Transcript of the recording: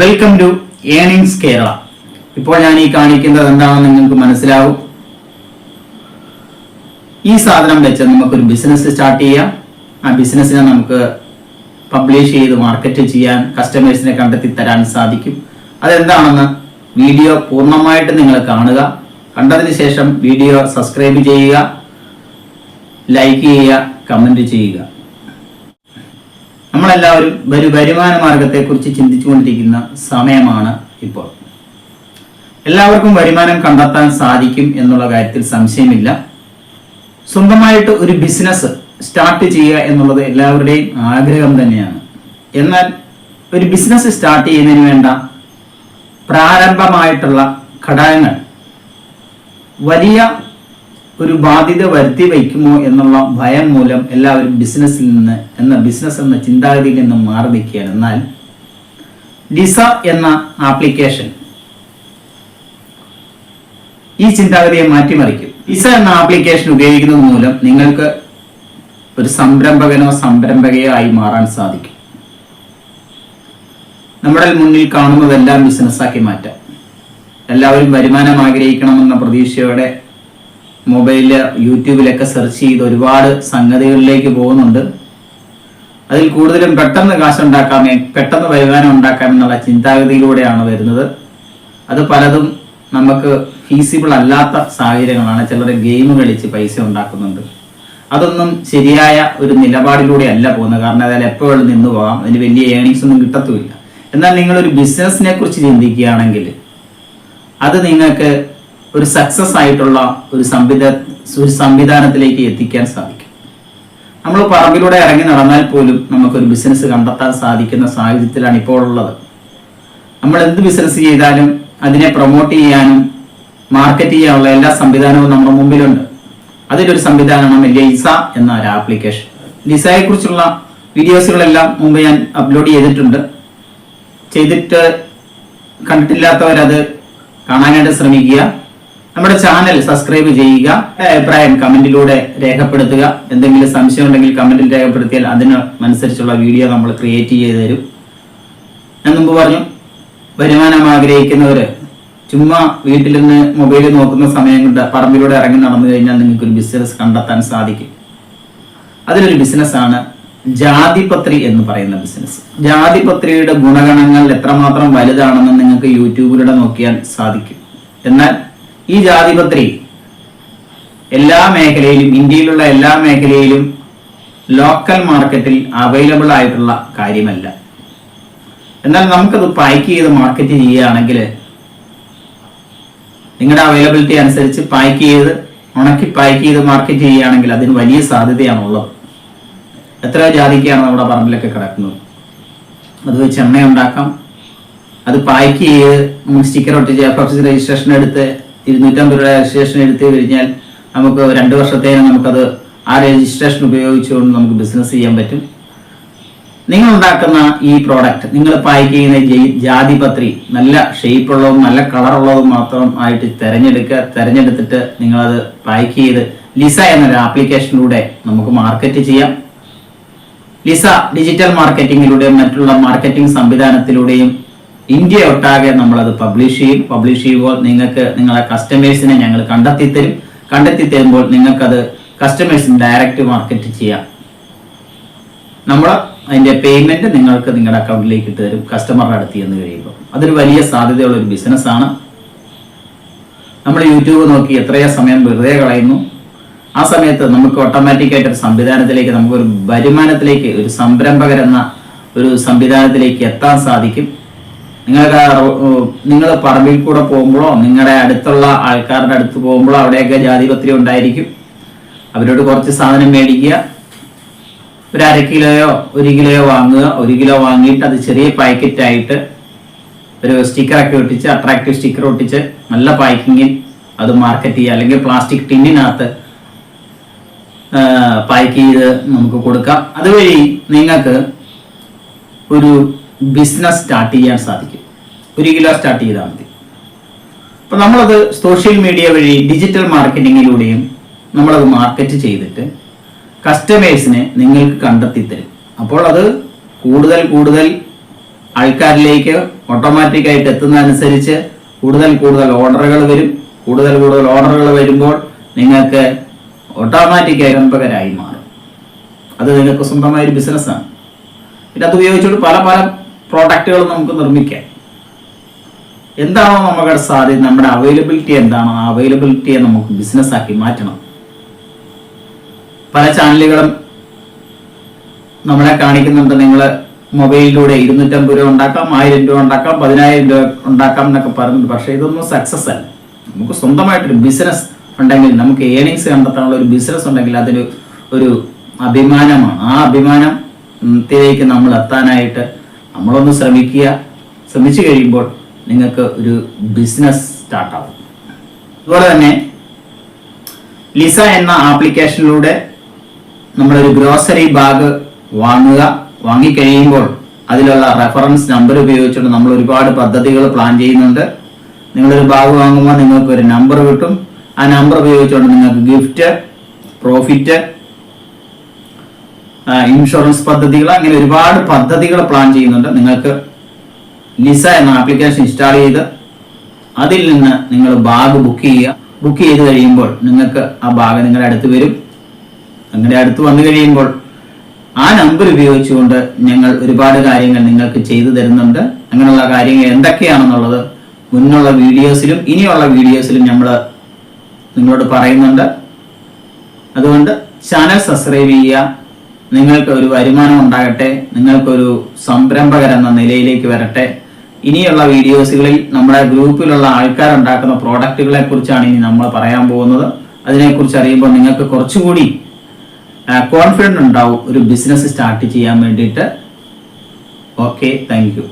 Welcome to earnings Kerala ഇപ്പോൾ ഞാൻ ഈ കാണിക്കുന്നത് എന്താണെന്ന് നിങ്ങൾക്ക് മനസ്സിലാവും. ഈ സാധനം വെച്ച് നമുക്കൊരു ബിസിനസ് സ്റ്റാർട്ട് ചെയ്യാം. ആ ബിസിനസ്സിനെ നമുക്ക് പബ്ലിഷ് ചെയ്ത് മാർക്കറ്റ് ചെയ്യാൻ കസ്റ്റമേഴ്സിനെ കണ്ടെത്തി തരാൻ സാധിക്കും. അതെന്താണെന്ന് വീഡിയോ പൂർണമായിട്ട് നിങ്ങൾ കാണുക. കണ്ടതിന് ശേഷം വീഡിയോ സബ്സ്ക്രൈബ് ചെയ്യുക. ലൈക്ക് ചെയ്യുക കമന്റ് ചെയ്യുക. നമ്മളെല്ലാവരും ഒരു വരുമാന മാർഗത്തെക്കുറിച്ച് ചിന്തിച്ചുകൊണ്ടിരിക്കുന്ന സമയമാണ് ഇപ്പോൾ. എല്ലാവർക്കും വരുമാനം കണ്ടെത്താൻ സാധിക്കും എന്നുള്ള കാര്യത്തിൽ സംശയമില്ല. സ്വന്തമായിട്ട് ഒരു ബിസിനസ് സ്റ്റാർട്ട് ചെയ്യുക എന്നുള്ളത് എല്ലാവരുടെയും ആഗ്രഹം തന്നെയാണ്. എന്നാൽ ഒരു ബിസിനസ് സ്റ്റാർട്ട് ചെയ്യുന്നതിന് വേണ്ട പ്രാരംഭമായിട്ടുള്ള ഘടകങ്ങൾ വലിയ ഒരു ബാധ്യത വരുത്തി വയ്ക്കുമോ എന്നുള്ള ഭയം മൂലം എല്ലാവരും ബിസിനസ്സിൽ നിന്ന് എന്ന ബിസിനസ് എന്ന ചിന്താഗതിയിൽ നിന്ന് മാറി നിൽക്കുകയാണ്. എന്നാൽ ഡിസ എന്ന ആപ്ലിക്കേഷൻ ഈ ചിന്താഗതിയെ മാറ്റിമറിക്കും. ഡിസ എന്ന ആപ്ലിക്കേഷൻ ഉപയോഗിക്കുന്നത് മൂലം നിങ്ങൾക്ക് ഒരു സംരംഭകനോ സംരംഭകയോ ആയി മാറാൻ സാധിക്കും. നമ്മുടെ മുന്നിൽ കാണുന്നതെല്ലാം ബിസിനസ്സാക്കി മാറ്റാം. എല്ലാവരും വരുമാനം ആഗ്രഹിക്കണമെന്ന പ്രതീക്ഷയോടെ മൊബൈലിൽ യൂട്യൂബിലൊക്കെ സെർച്ച് ചെയ്ത് ഒരുപാട് സംഗതികളിലേക്ക് പോകുന്നുണ്ട്. അതിൽ കൂടുതലും പെട്ടെന്ന് കാശുണ്ടാക്കാമേ പെട്ടെന്ന് വരുമാനം ഉണ്ടാക്കാം എന്നുള്ള ചിന്താഗതിയിലൂടെയാണ് വരുന്നത്. അത് പലതും നമുക്ക് ഫീസിബിൾ അല്ലാത്ത സാഹചര്യങ്ങളാണ്. ചിലർ ഗെയിം കളിച്ച് പൈസ ഉണ്ടാക്കുന്നുണ്ട്. അതൊന്നും ശരിയായ ഒരു നിലപാടിലൂടെ അല്ല പോകുന്നത്. കാരണം അതിൽ എപ്പോഴും നിന്ന് പോകാം. അതിന് വലിയ ഏണിങ്സ് ഒന്നും കിട്ടത്തുമില്ല. എന്നാൽ നിങ്ങളൊരു ബിസിനസ്സിനെ കുറിച്ച് ചിന്തിക്കുകയാണെങ്കിൽ അത് നിങ്ങൾക്ക് ഒരു സക്സസ് ആയിട്ടുള്ള ഒരു സംവിധാന ഒരു സംവിധാനത്തിലേക്ക് എത്തിക്കാൻ സാധിക്കും. നമ്മൾ പറമ്പിലൂടെ ഇറങ്ങി നടന്നാൽ പോലും നമുക്കൊരു ബിസിനസ് കണ്ടെത്താൻ സാധിക്കുന്ന സാഹചര്യത്തിലാണ് ഇപ്പോൾ ഉള്ളത്. നമ്മൾ എന്ത് ബിസിനസ് ചെയ്താലും അതിനെ പ്രൊമോട്ട് ചെയ്യാനും മാർക്കറ്റ് ചെയ്യാനുള്ള എല്ലാ സംവിധാനവും നമ്മുടെ മുമ്പിലുണ്ട്. അതിലൊരു സംവിധാനമാണ് ലിസ എന്ന ഒരു ആപ്ലിക്കേഷൻ ലിസയെക്കുറിച്ചുള്ള വീഡിയോസുകളെല്ലാം മുമ്പ് ഞാൻ അപ്ലോഡ് ചെയ്തിട്ടുണ്ട്. ചെയ്തിട്ട് കണ്ടിട്ടില്ലാത്തവരത് കാണാനായിട്ട് ശ്രമിക്കുക. നമ്മുടെ ചാനൽ സബ്സ്ക്രൈബ് ചെയ്യുക അഭിപ്രായം കമന്റിലൂടെ രേഖപ്പെടുത്തുക. എന്തെങ്കിലും സംശയം ഉണ്ടെങ്കിൽ കമന്റിൽ രേഖപ്പെടുത്തിയാൽ അതിനനുസരിച്ചുള്ള വീഡിയോ നമ്മൾ ക്രിയേറ്റ് ചെയ്ത് തരും. ഞാൻ മുമ്പ് പറഞ്ഞു വരുമാനം ആഗ്രഹിക്കുന്നവര് ചുമ്മാ വീട്ടിൽ നിന്ന് മൊബൈൽ നോക്കുന്ന സമയം കൊണ്ട് പറമ്പിലൂടെ ഇറങ്ങി നടന്നു കഴിഞ്ഞാൽ നിങ്ങൾക്ക് ഒരു ബിസിനസ് കണ്ടെത്താൻ സാധിക്കും. അതിലൊരു ബിസിനസ്സാണ് ജാതിപത്രി എന്ന് പറയുന്ന ബിസിനസ് ജാതിപത്രിയുടെ ഗുണഗണങ്ങൾ എത്രമാത്രം വലുതാണെന്ന് നിങ്ങൾക്ക് യൂട്യൂബിലൂടെ നോക്കിയാൽ സാധിക്കും. എന്നാൽ ഈ ജാതിപത്രി എല്ലാ മേഖലയിലും ഇന്ത്യയിലുള്ള എല്ലാ മേഖലയിലും ലോക്കൽ മാർക്കറ്റിൽ അവൈലബിൾ ആയിട്ടുള്ള കാര്യമല്ല. എന്നാൽ നമുക്കത് പാക്ക് ചെയ്ത് മാർക്കറ്റ് ചെയ്യുകയാണെങ്കിൽ നിങ്ങളുടെ അവൈലബിലിറ്റി അനുസരിച്ച് പാക്ക് ചെയ്ത് ഉണക്കി പാക്ക് ചെയ്ത് മാർക്കറ്റ് ചെയ്യുകയാണെങ്കിൽ അതിന് വലിയ സാധ്യതയാണുള്ളത്. എത്ര ജാതിക്കാണ് നമ്മുടെ പറമ്പിലൊക്കെ കിടക്കുന്നത്. അത് വെച്ച് എണ്ണ ഉണ്ടാക്കാം അത് പാക്ക് ചെയ്ത് സ്റ്റിക്കർ ഒട്ടിച്ച് എഫ് എഫ് സി രജിസ്ട്രേഷൻ എടുത്ത് ഇരുന്നൂറ്റമ്പത് രൂപ രജിസ്ട്രേഷൻ എടുത്തു കഴിഞ്ഞാൽ നമുക്ക് രണ്ട് വർഷത്തേനും നമുക്കത് ആ രജിസ്ട്രേഷൻ ഉപയോഗിച്ചുകൊണ്ട് നമുക്ക് ബിസിനസ് ചെയ്യാൻ പറ്റും. നിങ്ങൾ ഉണ്ടാക്കുന്ന ഈ പ്രോഡക്റ്റ് നിങ്ങൾ പാക്ക് ചെയ്യുന്ന ജാതിപത്രി നല്ല ഷേപ്പുള്ളതും നല്ല കളറുള്ളതും മാത്രം ആയിട്ട് തിരഞ്ഞെടുക്കുക തിരഞ്ഞെടുത്തിട്ട് നിങ്ങളത് പാക്ക് ചെയ്ത് ലിസ എന്നൊരു ആപ്ലിക്കേഷനിലൂടെ നമുക്ക് മാർക്കറ്റ് ചെയ്യാം. ലിസ ഡിജിറ്റൽ മാർക്കറ്റിംഗിലൂടെയും മറ്റുള്ള മാർക്കറ്റിംഗ് സംവിധാനത്തിലൂടെയും ഇന്ത്യ ഒട്ടാകെ നമ്മളത് പബ്ലിഷ് ചെയ്യും. പബ്ലിഷ് ചെയ്യുമ്പോൾ നിങ്ങൾക്ക് നിങ്ങളെ കസ്റ്റമേഴ്സിനെ ഞങ്ങൾ കണ്ടെത്തി തരും കണ്ടെത്തി തരുമ്പോൾ നിങ്ങൾക്കത് കസ്റ്റമേഴ്സിന് ഡയറക്റ്റ് മാർക്കറ്റ് ചെയ്യാം. നമ്മൾ അതിന്റെ പേയ്മെന്റ് നിങ്ങൾക്ക് നിങ്ങളുടെ അക്കൗണ്ടിലേക്ക് ഇട്ട് തരും. കസ്റ്റമറുടെ അടുത്ത് ചെന്ന് കഴിയുമ്പോൾ. അതൊരു വലിയ സാധ്യതയുള്ള ഒരു ബിസിനസ്സാണ് നമ്മൾ യൂട്യൂബ് നോക്കി എത്രയോ സമയം വെറുതെ കളയുന്നു. ആ സമയത്ത് നമുക്ക് ഓട്ടോമാറ്റിക്കായിട്ട് ഒരു സംവിധാനത്തിലേക്ക് നമുക്കൊരു വരുമാനത്തിലേക്ക് ഒരു സംരംഭകരെന്ന ഒരു സംവിധാനത്തിലേക്ക് എത്താൻ സാധിക്കും. നിങ്ങൾക്ക് നിങ്ങൾ പറമ്പിൽ കൂടെ പോകുമ്പോഴോ നിങ്ങളുടെ അടുത്തുള്ള ആൾക്കാരുടെ അടുത്ത് പോകുമ്പോഴോ അവിടെയൊക്കെ ജാതിപത്രി ഉണ്ടായിരിക്കും. അവരോട് കുറച്ച് സാധനം മേടിക്കുക. ഒരു അര കിലോയോ ഒരു കിലോയോ വാങ്ങുക. ഒരു കിലോ വാങ്ങിയിട്ട് അത് ചെറിയ പാക്കറ്റായിട്ട് ഒരു സ്റ്റിക്കറൊക്കെ ഒട്ടിച്ച് അട്രാക്റ്റീവ് സ്റ്റിക്കർ ഒട്ടിച്ച് നല്ല പാക്കിങ്ങിൽ അത് മാർക്കറ്റ് ചെയ്യുക. അല്ലെങ്കിൽ പ്ലാസ്റ്റിക് ടിന്നിനകത്ത് പാക്ക് ചെയ്ത് നമുക്ക് കൊടുക്കാം. അതുവഴി നിങ്ങൾക്ക് ഒരു ബിസിനസ് സ്റ്റാർട്ട് ചെയ്യാൻ സാധിക്കും. ഒരു കിലോ സ്റ്റാർട്ട് ചെയ്താൽ മതി. അപ്പൊ നമ്മളത് സോഷ്യൽ മീഡിയ വഴി ഡിജിറ്റൽ മാർക്കറ്റിങ്ങിലൂടെയും നമ്മളത് മാർക്കറ്റ് ചെയ്തിട്ട് കസ്റ്റമേഴ്സിനെ നിങ്ങൾക്ക് കണ്ടെത്തി തരും അപ്പോൾ അത് കൂടുതൽ കൂടുതൽ ആൾക്കാരിലേക്ക് ആയിട്ട് എത്തുന്നതനുസരിച്ച് കൂടുതൽ കൂടുതൽ ഓർഡറുകൾ വരും. കൂടുതൽ കൂടുതൽ ഓർഡറുകൾ വരുമ്പോൾ നിങ്ങൾക്ക് ഓട്ടോമാറ്റിക് ആരംഭകരായി മാറും. അത് നിങ്ങൾക്ക് സ്വന്തമായ ഒരു ബിസിനസ്സാണ് അത് ഉപയോഗിച്ചുകൊണ്ട് പല പല പ്രോഡക്റ്റുകൾ നമുക്ക് നിർമ്മിക്കാം. എന്താണോ നമ്മുടെ സാധ്യത നമ്മുടെ അവൈലബിലിറ്റി എന്താണോ? ആ അവൈലബിലിറ്റിയെ നമുക്ക് ബിസിനസ് ആക്കി മാറ്റണം. പല ചാനലുകളും നമ്മളെ കാണിക്കുന്നുണ്ട്. നിങ്ങൾ മൊബൈലിലൂടെ ഇരുന്നൂറ്റമ്പത് രൂപ ഉണ്ടാക്കാം ആയിരം രൂപ ഉണ്ടാക്കാം പതിനായിരം രൂപ ഉണ്ടാക്കാം എന്നൊക്കെ പറഞ്ഞിട്ടുണ്ട്. പക്ഷേ ഇതൊന്നും സക്സസ് അല്ല. നമുക്ക് സ്വന്തമായിട്ടൊരു ബിസിനസ് ഉണ്ടെങ്കിൽ നമുക്ക് ഏണിങ്സ് കണ്ടെത്താനുള്ള ഒരു ബിസിനസ് ഉണ്ടെങ്കിൽ അതിന് ഒരു അഭിമാനമാണ്. ആ അഭിമാനത്തിലേക്ക് നമ്മൾ എത്താനായിട്ട് നമ്മളൊന്ന് ശ്രമിക്കുക. ശ്രമിച്ചു കഴിയുമ്പോൾ നിങ്ങൾക്ക് ഒരു ബിസിനസ് സ്റ്റാർട്ടാവും അതുപോലെ തന്നെ ലിസ എന്ന ആപ്ലിക്കേഷനിലൂടെ നമ്മളൊരു ഗ്രോസറി ബാഗ് വാങ്ങുക. വാങ്ങിക്കഴിയുമ്പോൾ അതിലുള്ള റെഫറൻസ് നമ്പർ ഉപയോഗിച്ചുകൊണ്ട് നമ്മൾ ഒരുപാട് പദ്ധതികൾ പ്ലാൻ ചെയ്യുന്നുണ്ട്. നിങ്ങളൊരു ബാഗ് വാങ്ങുമ്പോൾ നിങ്ങൾക്ക് ഒരു നമ്പർ കിട്ടും. ആ നമ്പർ ഉപയോഗിച്ചുകൊണ്ട് നിങ്ങൾക്ക് ഗിഫ്റ്റ് പ്രോഫിറ്റ് ഇൻഷുറൻസ് പദ്ധതികൾ അങ്ങനെ ഒരുപാട് പദ്ധതികൾ പ്ലാൻ ചെയ്യുന്നുണ്ട്. നിങ്ങൾക്ക് ലിസ എന്ന ആപ്ലിക്കേഷൻ ഇൻസ്റ്റാൾ ചെയ്ത് അതിൽ നിന്ന് നിങ്ങൾ ബാഗ് ബുക്ക് ചെയ്യുക. ബുക്ക് ചെയ്ത് കഴിയുമ്പോൾ നിങ്ങൾക്ക് ആ ബാഗ് നിങ്ങളുടെ അടുത്ത് വരും. നിങ്ങളുടെ അടുത്ത് വന്നു കഴിയുമ്പോൾ ആ നമ്പർ ഉപയോഗിച്ചുകൊണ്ട് ഞങ്ങൾ ഒരുപാട് കാര്യങ്ങൾ നിങ്ങൾക്ക് ചെയ്തു തരുന്നുണ്ട്. അങ്ങനെയുള്ള കാര്യങ്ങൾ എന്തൊക്കെയാണെന്നുള്ളത് മുന്നുള്ള വീഡിയോസിലും ഇനിയുള്ള വീഡിയോസിലും നമ്മൾ നിങ്ങളോട് പറയുന്നുണ്ട്. അതുകൊണ്ട് ചാനൽ സബ്സ്ക്രൈബ് ചെയ്യുക. നിങ്ങൾക്ക് ഒരു വരുമാനം ഉണ്ടാകട്ടെ നിങ്ങൾക്കൊരു സംരംഭകർ എന്ന നിലയിലേക്ക് വരട്ടെ. ഇനിയുള്ള വീഡിയോസുകളിൽ നമ്മുടെ ഗ്രൂപ്പിലുള്ള ആൾക്കാരുണ്ടാക്കുന്ന പ്രോഡക്റ്റുകളെ കുറിച്ചാണ് ഇനി നമ്മൾ പറയാൻ പോകുന്നത്. അതിനെക്കുറിച്ച് അറിയുമ്പോൾ നിങ്ങൾക്ക് കുറച്ചുകൂടി കോൺഫിഡന്റ് ഉണ്ടാവും ഒരു ബിസിനസ് സ്റ്റാർട്ട് ചെയ്യാൻ വേണ്ടിയിട്ട്. Okay thank